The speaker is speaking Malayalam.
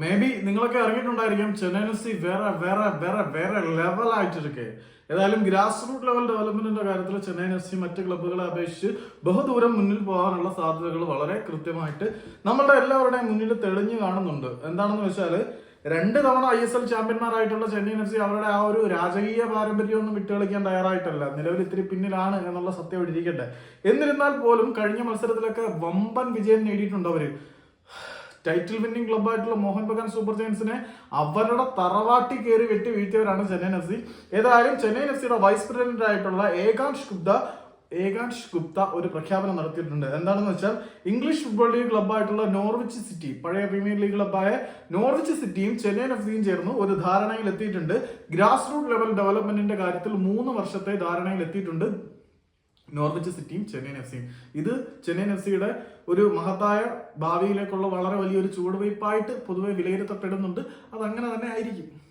മേ ബി നിങ്ങളൊക്കെ അറിഞ്ഞിട്ടുണ്ടായിരിക്കും ചെന്നൈയിൻ എഫ് സി വേറെ വേറെ വേറെ വേറെ ലെവലായിട്ടിരിക്കെ ഏതായാലും ഗ്രാസ് റൂട്ട് ലെവൽ ഡെവലപ്മെന്റിന്റെ കാര്യത്തിൽ ചെന്നൈയിൻ എഫ് സി മറ്റ് ക്ലബ്ബുകളെ അപേക്ഷിച്ച് ബഹുദൂരം മുന്നിൽ പോകാനുള്ള സാധ്യതകൾ വളരെ കൃത്യമായിട്ട് നമ്മളുടെ എല്ലാവരുടെയും മുന്നിൽ തെളിഞ്ഞു കാണുന്നുണ്ട്. എന്താണെന്ന് വെച്ചാൽ രണ്ട് തവണ ഐ എസ് എൽ ചാമ്പ്യന്മാരായിട്ടുള്ള ചെന്നൈയിൻ എഫ് സി അവരുടെ ആ ഒരു രാജകീയ പാരമ്പര്യമൊന്നും വിട്ടുകളിക്കാൻ തയ്യാറായിട്ടല്ല. നിലവിൽ ഇത്തിരി പിന്നിലാണ് എന്നുള്ള സത്യം ഇരിക്കട്ടെ. എന്നിരുന്നാൽ പോലും കഴിഞ്ഞ മത്സരത്തിലൊക്കെ വമ്പൻ വിജയം നേടിയിട്ടുണ്ട് അവർ. ടൈറ്റിൽ വിന്നിംഗ് ക്ലബ്ബായിട്ടുള്ള മോഹൻ ബഗാൻ സൂപ്പർ ജയൻസിനെ അവരുടെ തറവാട്ടി കയറി വെട്ടി വീഴ്ത്തിയവരാണ് ചെന്നൈയിൻ എഫ് സി. ഏതായാലും ചെന്നൈയിൻ എഫ് സിയുടെ വൈസ് പ്രസിഡന്റ് ആയിട്ടുള്ള ഏകാംഷ് ഗുപ്ത ഏകാംഷ് ഗുപ്ത ഒരു പ്രഖ്യാപനം നടത്തിയിട്ടുണ്ട്. എന്താണെന്ന് വെച്ചാൽ ഇംഗ്ലീഷ് ഫുട്ബോൾ ലീഗ് ക്ലബ്ബായിട്ടുള്ള നോർവിച്ച് സിറ്റി പഴയ പ്രീമിയർ ലീഗ് ക്ലബ്ബായ നോർവിച്ച് സിറ്റിയും ചെന്നൈ എഫ് സിയും ചേർന്ന് ഒരു ധാരണയിൽ എത്തിയിട്ടുണ്ട് ഗ്രാസ് റൂട്ട് ലെവൽ ഡെവലപ്മെന്റിന്റെ കാര്യത്തിൽ മൂന്ന് വർഷത്തെ ധാരണയിൽ എത്തിയിട്ടുണ്ട് നോർവിച്ച് സിറ്റിയും ചെന്നൈയിൻ എഫ് സിയും ഇത് ചെന്നൈയിൻ എഫ് സിയുടെ ഒരു മഹത്തായ ഭാവിയിലേക്കുള്ള വളരെ വലിയൊരു ചുവടുവയ്പായിട്ട് പൊതുവെ വിലയിരുത്തപ്പെടുന്നുണ്ട്. അത് അങ്ങനെ തന്നെ ആയിരിക്കും.